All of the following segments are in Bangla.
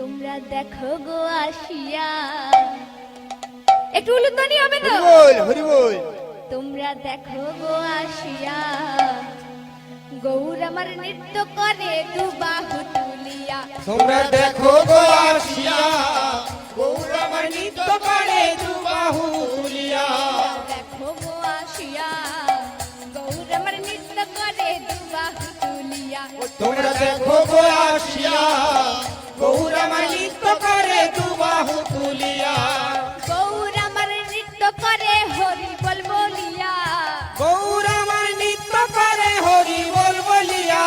তোমরা দেখো গো আসিয়া। একটু উলুধ্বনি হবে তো? হরি বল হরি বল তোমরা দেখো গো আসিয়া। গৌর আমার নৃত্য করে দু বাহু তুলিয়া। তোমরা দেখো গো আসিয়া। গৌর আমার নৃত্য করে দুবাহু তুলিয়া। দেখো গো আসিয়া। গৌর আমার নৃত্য করে দু বাহু তুলিয়া। তোমরা দেখো গো আসিয়া। গৌর আমার নৃত্য করে দুবাহু তুলিয়া। গৌর নৃত্য করে হরি বল বলিয়া। গৌর নৃত্য করে হরি বল বলিয়া।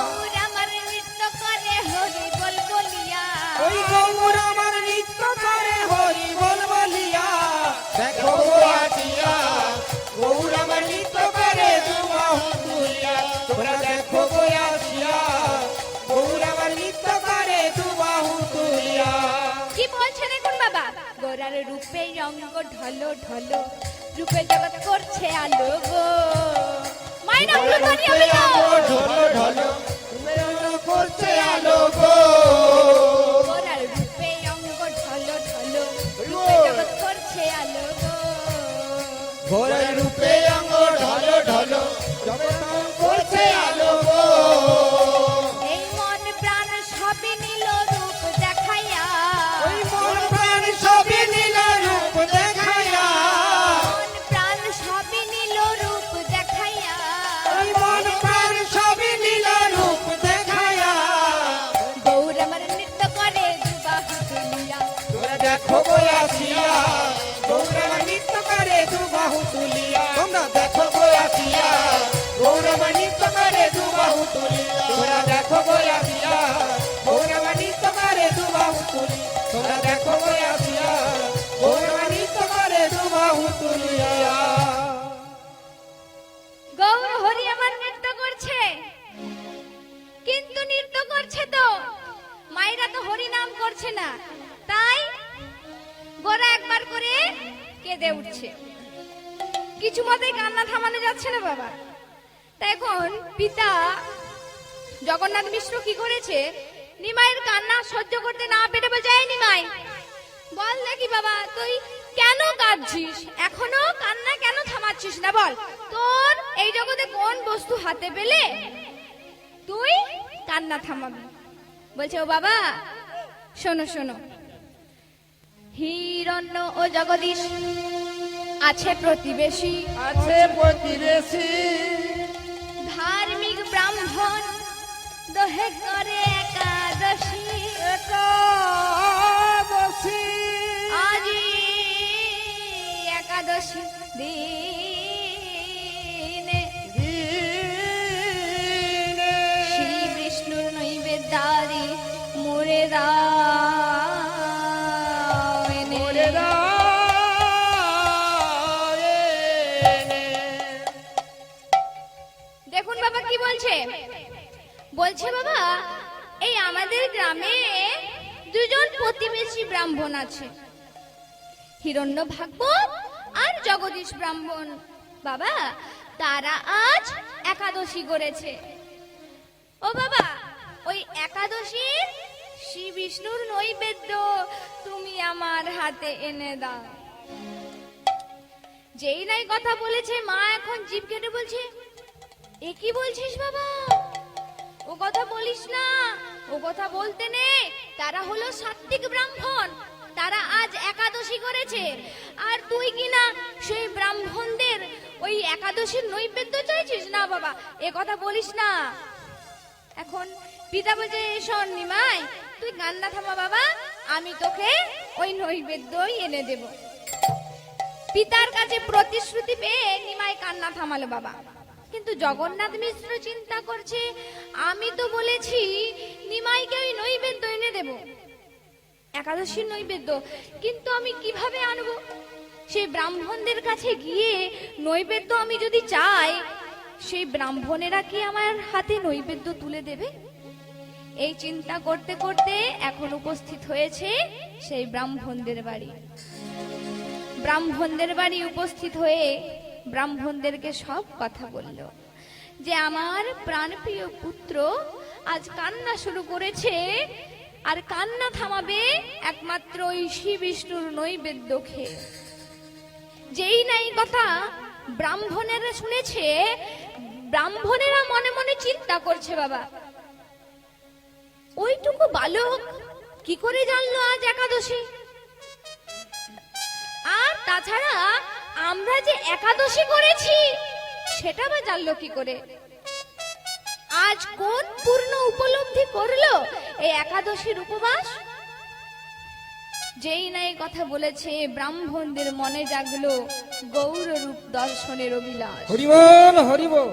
গৌর নৃত্য করে হরি বল বলিয়া। ওই গৌর গোরার রূপে রঙ ঢলো ঢলো রূপে জগৎ করছে আলো গো। মায়ের তো ঢলো রূপে রঙ করছে আলো গো। গৌর হরি আমার নৃত্য করছে। কিন্তু নৃত্য করছে তো। মায়েরা তো হরি করছে না। তাই গোরা একবার করে কেঁদে উঠছে। কিছু মতেই কান্না থামানো যাচ্ছে না বাবা। তাই এখন পিতা জগন্নাথ মিশ্র কি করেছে? নিমাইয়ের কান্না সহ্য করতে না পেরে "এই নিমাই। বল দেখি বাবা, তুই কেন কাঁদছিস? এখনও কান্না কেন থামাচ্ছিস না বল? তোর এই জগতে কোন বস্তু হাতে পেলে তুই কান্না থামাবি। বলছে, ও বাবা, শোনো শোনো। হিরণ্য ও জগদীশ, আছে প্রতিবেশী। আছে প্রতিবেশী। ধার্মিক ব্রাহ্মণ। দহে করে একাদশী। কি বলছে? বলছে, বাবা, এই আমাদের গ্রামে দুজন প্রতিবেশী ব্রাহ্মণ আছে। হিরণ্য ভাগবত আর জগদীশ ব্রাহ্মণ। বাবা, তারা আজ একাদশী করেছে। ও বাবা, ওই একাদশী শ্রী বিষ্ণুর নৈবেদ্য তুমি আমার হাতে এনে দাও। যেই নাই কথা বলেছে, মা এখন জীব কেটে বলছে এ কি বলছিস বাবা? ও কথা বলিস না। ও কথা বলতে নেই তারা হলো সাত্বিক ব্রাহ্মণ। তারা আজ একাদশী করেছে। আর তুই কি না সেই ব্রাহ্মণদের ওই একাদশীর নৈবেদ্য চাইছিস? না বাবা, এ কথা বলিস না। এখন পিতা বলছে শোন নিমাই, তুই কান্না থামা বাবা, আমি তোকে ওই নৈবেদ্যই এনে দেব। পিতার কাছে প্রতিশ্রুতি পেয়ে নিমাই কান্না থামালো বাবা। কিন্তু জগন্নাথ মিশ্র চিন্তা করছে, আমি তো বলেছি, নিমাইকে ওই নৈবেদ্য এনে দেব। একাদশীর নৈবেদ্য। কিন্তু আমি কীভাবে আনব? সেই ব্রাহ্মণদের কাছে গিয়ে নৈবেদ্য আমি যদি চাই, সেই ব্রাহ্মণেরা কি আমার হাতে নৈবেদ্য তুলে দেবে? এই চিন্তা করতে করতে এখন উপস্থিত হয়েছে সেই ব্রাহ্মণদের বাড়ি। ব্রাহ্মণদের বাড়ি উপস্থিত হয়ে ব্রাহ্মণদেরকে সব কথা বলল। যে আমার প্রাণপ্রিয় পুত্র আজ কান্না শুরু করেছে, আর কান্না থামাবে একমাত্র ওই শ্রী বিষ্ণুর নৈবেদ্য খেয়ে। যেই নাই কথা ব্রাহ্মণেরা শুনেছে, ব্রাহ্মণেরা মনে মনে চিন্তা করছে, বাবা। ওইটুকু বালক কি করে জানলো আজ একাদশী? আর তাছাড়া আমরা যে একাদশী করেছি সেটা বা জানলো কি করে? আজ কোন পূর্ণ উপলব্ধি করল এই একাদশীর উপবাস? যেই না এই কথা বলেছে ব্রাহ্মণদের মনে জাগলো গৌর রূপ দর্শনের অভিলাষ। হরিবল হরিবল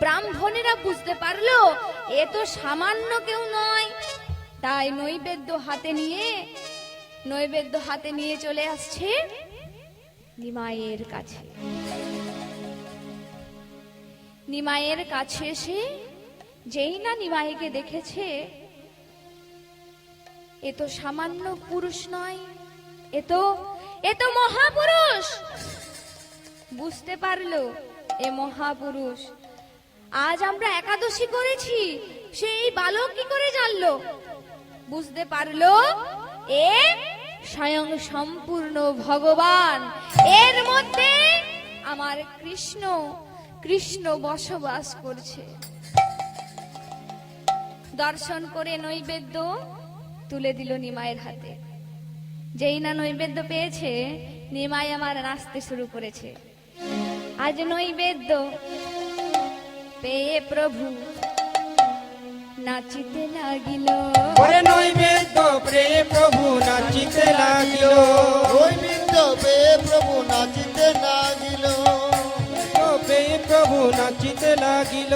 ব্রাহ্মণেরা বুঝতে পারল এ তো সামান্য কেউ নয়। তাই নৈবেদ্য হাতে নিয়ে নৈবেদ্য হাতে নিয়ে চলে আসছে নিমাইয়ের কাছে। নিমাইয়ের কাছে এসে যেই না নিমাইকে দেখেছে, এ তো সামান্য পুরুষ নয়, এ তো এ তো মহাপুরুষ! বুঝতে পারল, এ মহাপুরুষ, আজ আমরা একাদশী করেছি, সেই বালক কি করে জানলো? বুঝতে পারল, এ স্বয়ং সম্পূর্ণ ভগবান। এর মধ্যে আমার কৃষ্ণ কৃষ্ণ বসবাস করছে। দর্শন করে নৈবেদ্য তুলে দিল নিমায়ের হাতে। যেই না নৈবেদ্য পেয়েছে, নিমাই আমার নাচতে শুরু করেছে। আজ নৈবেদ্য পেয়ে প্রভু নাচিতে লাগিল। নৈবেদ্য! প্রে প্রভু নাচিতে লাগিল। নৈমিত্য পেয়ে প্রভু নাচিতে লাগিল। পেয়ে প্রভু নাচিতে লাগিল।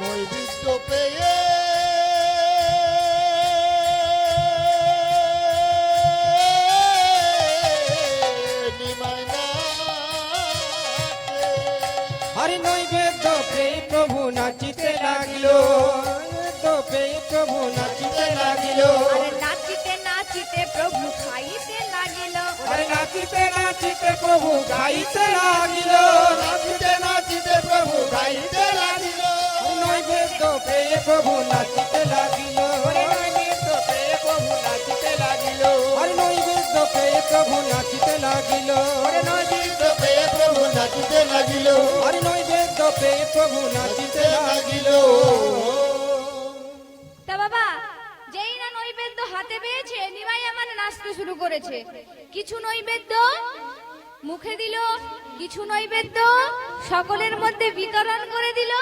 নৈবিদ্য পেয়ে হরি নৈবেদ্য প্রে প্রভু নাচিতে লাগিল। পেয়ে প্রভু নাচিতে লাগিল। আরে নাচিতে নাচিতে প্রভু খাইতে লাগিল। নাচিতে নাচিতে প্রভু গাইতে লাগিল। নাচিতে নাচিতে প্রভু গাইতে লাগিল। নৈবেদ্য পেয়ে প্রভু নাচিতে লাগিল। নৈবেদ্য পেয়ে প্রভু নাচিতে লাগিল। আরে নৈবেদ্য পেয়ে প্রভু নাচিতে লাগিল। আরে নৈবিদ্য পেয়ে প্রভু নাচিতে লাগিল। আরে নৈবেদ্য পেয়ে প্রভু নাচিতে লাগিল। তা বাবা যেই না নৈবেদ্য হাতে পেয়েছে নিমাই আমার নাচতে শুরু করেছে। কিছু নৈবেদ্য মুখে দিল কিছু নৈবেদ্য সকলের মধ্যে বিতরণ করে দিল।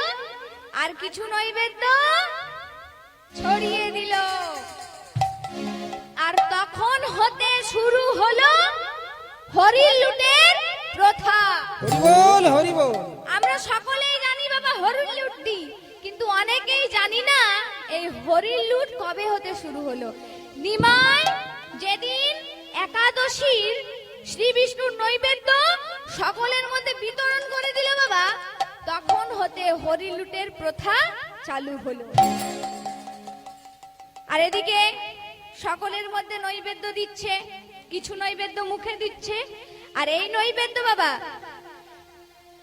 আর কিছু নৈবেদ্য ছড়িয়ে দিল। আর তখন হতে শুরু হলো হরি লুটের প্রথা। হরিবল হরিবল। আমরা সকলেই জানি বাবা হরির লুটটি কিন্তু অনেকেই জানি না এই হরির লুট কবে হতে শুরু হলো। নিমাই যেদিন একাদশীর শ্রী বিষ্ণুর নৈবেদ্য সকলের মধ্যে বিতরণ করে দিল বাবা তখন হতে হরি লুটের প্রথা চালু হলো। আর এদিকে সকলের মধ্যে নৈবেদ্য দিচ্ছে, কিছু নৈবেদ্য মুখে দিচ্ছে। আর এই নৈবেদ্য বাবা,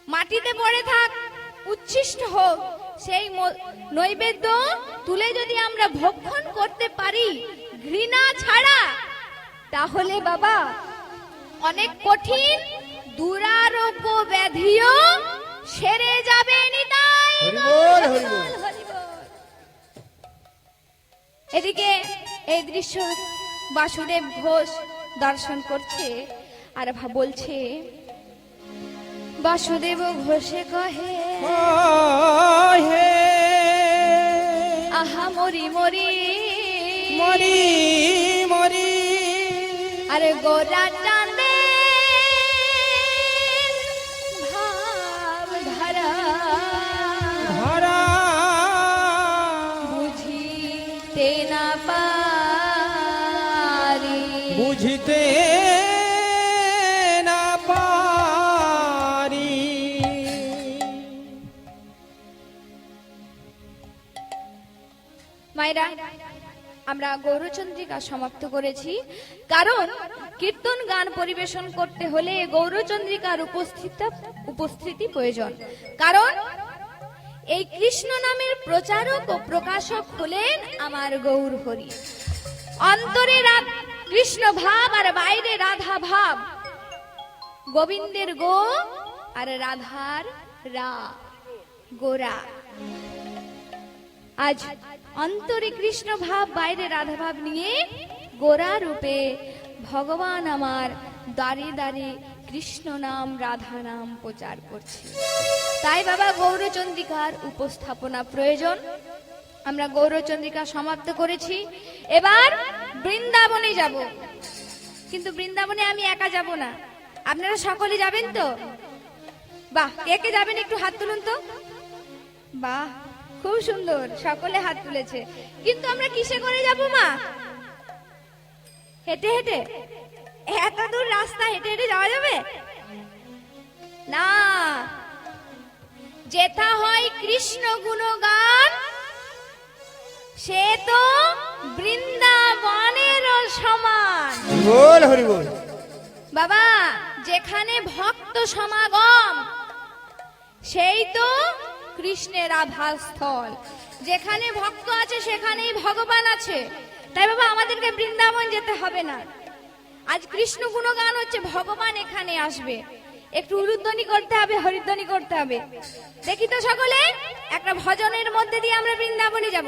মাটিতে পড়ে থাক, উচ্ছিষ্ট হোক, সেই নৈবেদ্য তুলে যদি আমরা ভক্ষণ করতে পারি, ঘৃণা ছাড়া, তাহলে বাবা অনেক কঠিন, দুরারোগ্য ব্যাধিও সেরে যাবে নিতাই। এদিকে এই দৃশ্য বাসুদেব ঘোষ দর্শন করছে আর বলছে বাসুদেব ঘোষে কহে হে আহা মরি মরি মরি মরি। আরে আরে মায়েরা আমরা গৌরচন্দ্রিকা সমাপ্ত করেছি। কারণ কীর্তন গান পরিবেশন করতে হলে গৌরচন্দ্রিকার উপস্থিত উপস্থিতি প্রয়োজন। কারণ এই কৃষ্ণ নামের প্রচারক ও প্রকাশক হলেন আমার গৌর হরি। অন্তরে কৃষ্ণ ভাব আর বাইরে রাধা ভাব। গোবিন্দের গো আর রাধার রা গোরা। আজ অন্তরে কৃষ্ণ ভাব, বাইরে রাধা ভাব নিয়ে গোরা রূপে ভগবান আমার দাঁড়িয়ে দাঁড়িয়ে কৃষ্ণ নাম, রাধা নাম প্রচার করছে। তাই বাবা গৌরচন্দ্রিকার উপস্থাপনা প্রয়োজন। আমরা গৌরচন্দ্রিকা সমাপ্ত করেছি। এবার বৃন্দাবনে যাব। কিন্তু বৃন্দাবনে আমি একা যাব না। আপনারা সকলে যাবেন তো? বাহ, কে কে যাবেন একটু হাত তুলুন তো। বাহ খুব সুন্দর সকলে হাত তুলেছে। কিন্তু আমরা কিসে করে যাব মা? হেঁটে হেঁটে। এত দূর রাস্তা হেঁটে হেঁটে যাওয়া যাবে? না। যেথা হয় কৃষ্ণ গুণগান সে তো বৃন্দাবনের সমান। বল হরি বল। বাবা যেখানে ভক্ত সমাগম কৃষ্ণের আভাস্থল যেখানে ভক্ত আছে, সেখানেই ভগবান আছে। তাই বাবা, আমাদেরকে বৃন্দাবন যেতে হবে না। আজ কৃষ্ণ গুণগান হচ্ছে, ভগবান এখানে আসবে। একটু উরুদ্বনি করতে হবে হরিদ্বনি করতে হবে। দেখি তো সকলে, একটা ভজনের মধ্যে দিয়ে আমরা বৃন্দাবনে যাব।